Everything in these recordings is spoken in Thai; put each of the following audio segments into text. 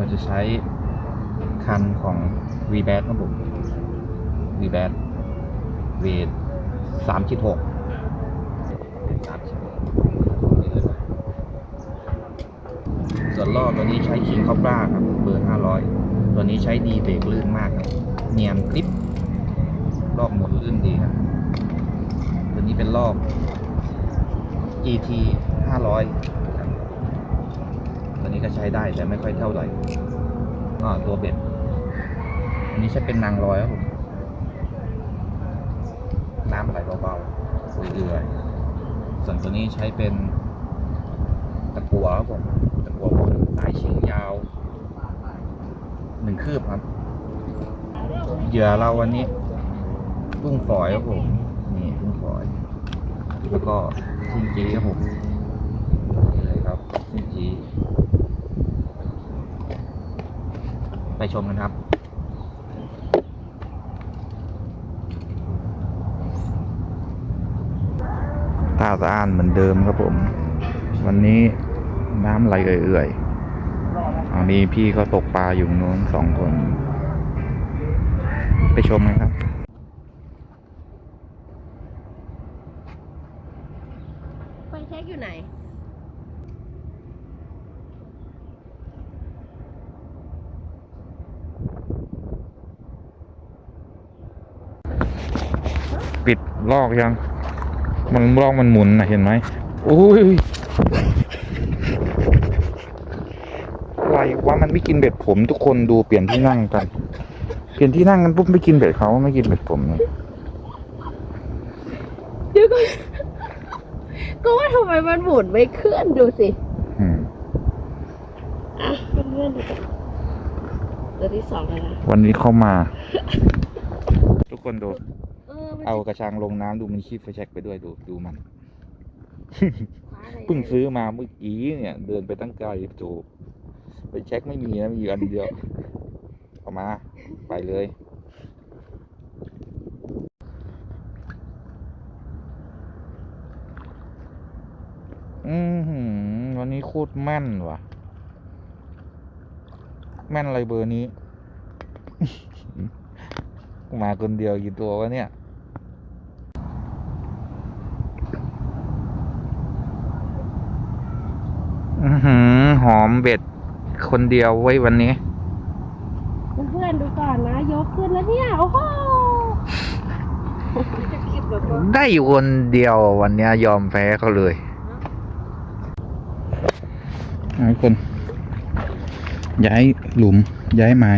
เราจะใช้คันของ v b a t ครับผม v b a t เวทสามคิดหกส่วนรอตัวนี้ใช้คิงคอปราครับ เบอร์ห้าร้อยตัวนี้ใช้ดีเบรกลื่นมากครับ เนียนกริปรอบหมุนลื่นดีครับ ตัวนี้เป็นรอบ GT 500ครับ ตัวนี้ก็ใช้ได้แต่ไม่ค่อยเท่าไหร่ก็ตัวเบ็ด อันนี้ใช้เป็นนางร้อยครับผมน้ำไหลเบาๆเรื่อยๆส่วนตัวนี้ใช้เป็นตะกัวครับผมตะกัวบนสายชิงยาวหนึ่งคืบครับเหยื่อเราวันนี้กุ้งฝอยครับผมนี่กุ้งฝอย แล้วก็ซิงจีครับผมนี่เลยครับซิงจี ไปชมกันครับตาสะอ้านเหมือนเดิมครับผม วันนี้น้ำไหลเอื่อยๆอันนี้พี่เขาตกปลาอยู่โน้นสองคน ไปชมกันครับไฟแช็กอยู่ไหน ปิด ลอกยัง มันลอกมันหมุนนะเห็นไหมอุ้ยอะไรวะมันไม่กินเบ็ดผมทุกคนดูเปลี่ยนที่นั่งกัน เปลี่ยนที่นั่งกันปุ๊บไม่กินเบ็ดเขาไม่กินเบ็ดผมเลยเดี๋ยวก็ก็ว่าทำไมมันหมุนไม่เคลื่อนดูสิอืมอะเพื่อนๆดูกันตัวที่สองเลยนะวันนี้เข้ามา ทุกคนดูเออ มันเอากระชังลงน้ำดูมันคีบไฟแช็กไปด้วยดูดูมัน คว้าอะไรเพิ่งซื้อมาเมื่อกี้เนี่ย เดินไปตั้งไกลจูไปเช็คไม่มีนะมีอยู่อันเดียวเอามา ไปเลย อือหือวันนี้โคตรแม่นว่ะ แม่นอะไรเบอร์นี้ มาคนเดียวกี่ตัววะเนี่ย อือ หือหอมเบ็ดคนเดียวไว้วันนี้ เพื่อนๆดูก่อนนะ ยกขึ้นแล้วเนี่ย โอ้โหจะคิดแบบว่าได้อยู่คนเดียววันเนี้ยยอมแพ้เขาเลยทุกคน ย้ายหลุมย้ายไม้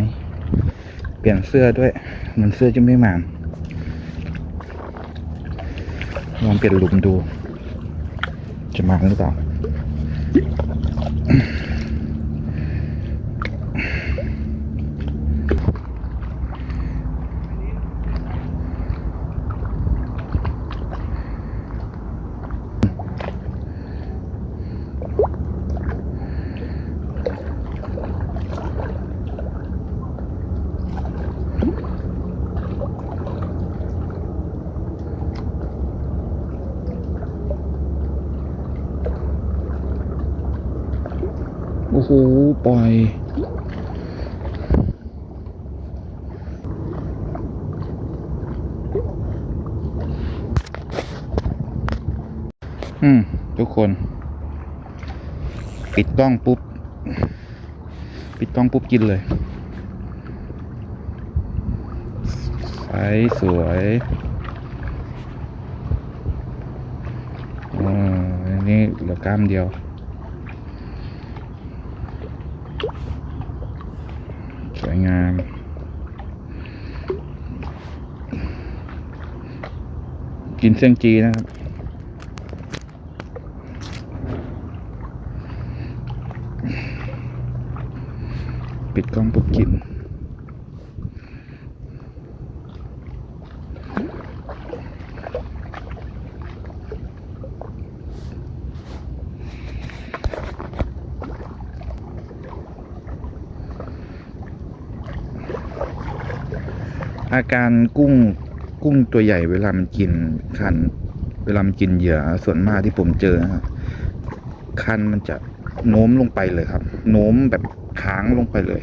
เปลี่ยนเสื้อด้วยมันเสื้อจะไม่หมานลองเปลี่ยนหลุมดู จะมาหรือเปล่า Thank you. โอ้ปล่อยอืม ทุกคน ปิดกล้องปุ๊บ ปิดกล้องปุ๊บกินเลยใสสวยอ่าอันนี้เหลือกล้ามเดียว วยงาม กินเส้นจีนะครับ ปิดกล้องปุ๊บกิน อาการกุ้งกุ้งตัวใหญ่เวลามันกินคัน เวลามันกินเหยื่อส่วนมากที่ผมเจอนะฮะคันมันจะโน้มลงไปเลยครับ โน้มแบบค้างลงไปเลย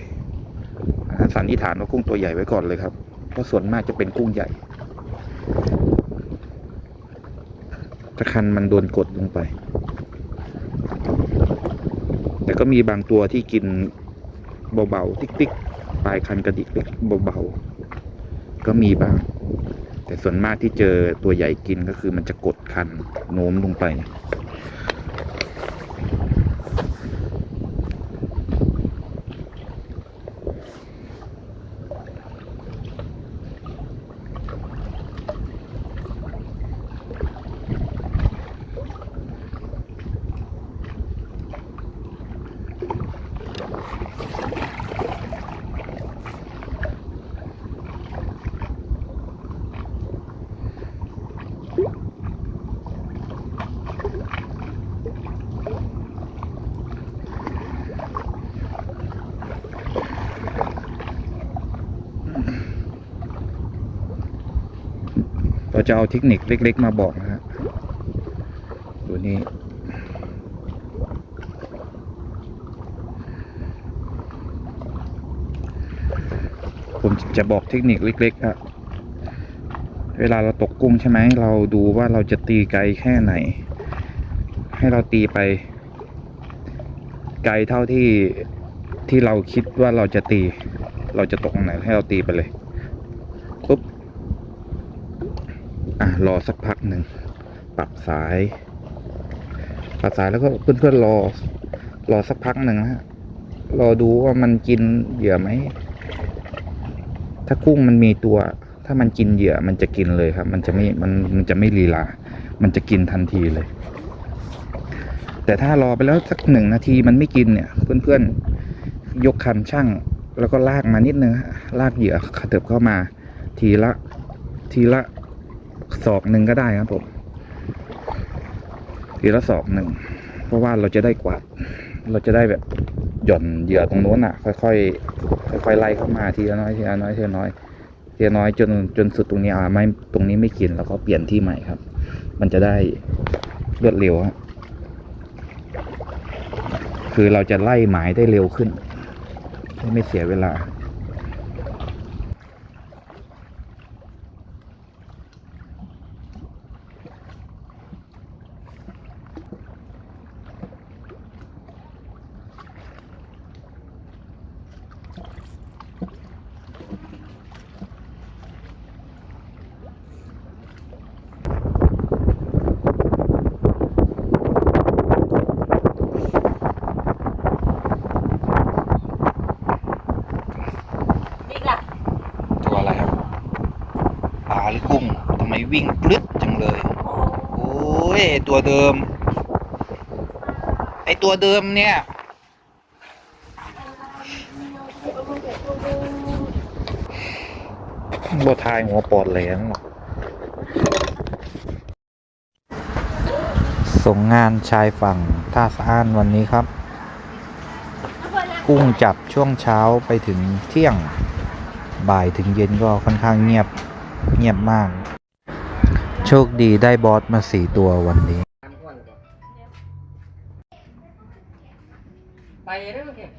สันนิษฐานว่ากุ้งตัวใหญ่ไว้ก่อนเลยครับ เพราะส่วนมากจะเป็นกุ้งใหญ่ตะคันมันโดนกดลงไป แต่ก็มีบางตัวที่กินเบาๆ ติ๊กๆ ปลายคันกระดิกเล็กเบาๆ ก็มีบ้าง แต่ส่วนมากที่เจอตัวใหญ่กินก็คือมันจะกดคันโน้มลงไปเร จะเอาเทคนิคเล็ก ๆ มาบอกนะฮะตัวนี้ผมจะบอกเทคนิคเล็กๆอะเวลาเราตกกุ้งใช่ไหม เราดูว่าเราจะตีไกลแค่ไหน ให้เราตีไป ไกลเท่าที่ที่เราคิดว่าเราจะตี เราจะตกตรงไหนให้เราตีไปเลยปุ๊บ อะรอสักพักหนึ่งปรับสายปรับสายแล้วก็เพื่อนๆรอ รอสักพักหนึ่งนะฮะรอดูว่ามันกินเหยื่อไหมถ้ากุ้งมันมีตัว ถ้ามันกินเหยื่อมันจะกินเลยครับ มันจะไม่มันมันจะไม่ลีลา มันจะกินทันทีเลย แต่ถ้ารอไปแล้วสักหนึ่งนาทีมันไม่กินเนี่ย เพื่อนๆยกคันช่างแล้วก็ลากมานิดนึงลากเหยื่อขยับเข้ามา ทีละ ทีละ ศอกหนึ่งก็ได้ครับผมทีละศอกหนึ่งเพราะว่าเราจะได้กวาด เราจะได้แบบหย่อนเหยื่อตรงโน้นอะ ค่อยๆค่อยๆไล่เข้ามาทีละน้อยทีละน้อยทีละน้อยทีละน้อยจนจนสุดตรงนี้อ่าไม่ตรงนี้ไม่กินแล้วก็เปลี่ยนที่ใหม่ครับ มันจะได้รวดเร็วฮะคือเราจะไล่หมายได้เร็วขึ้น ไม่เสียเวลา นี่ล่ะ ตัวอะไรครับปลาหรือกุ้งทำไม วิ่งปลึดจังเลย โอ้ยไอ้ตัวเดิม ไอตัวเดิมเนี่ย บัวทายหัวปอดแหลมหรอกส่งงานชายฝั่งท่าสะอ้านวันนี้ครับ กุ้งจับช่วงเช้าไปถึงเที่ยง บ่ายถึงเย็นก็ค่อนข้างเงียบเงียบมาก โชคดีได้บอสมาสี่ตัววันนี้ ไปเรื่องเก็บ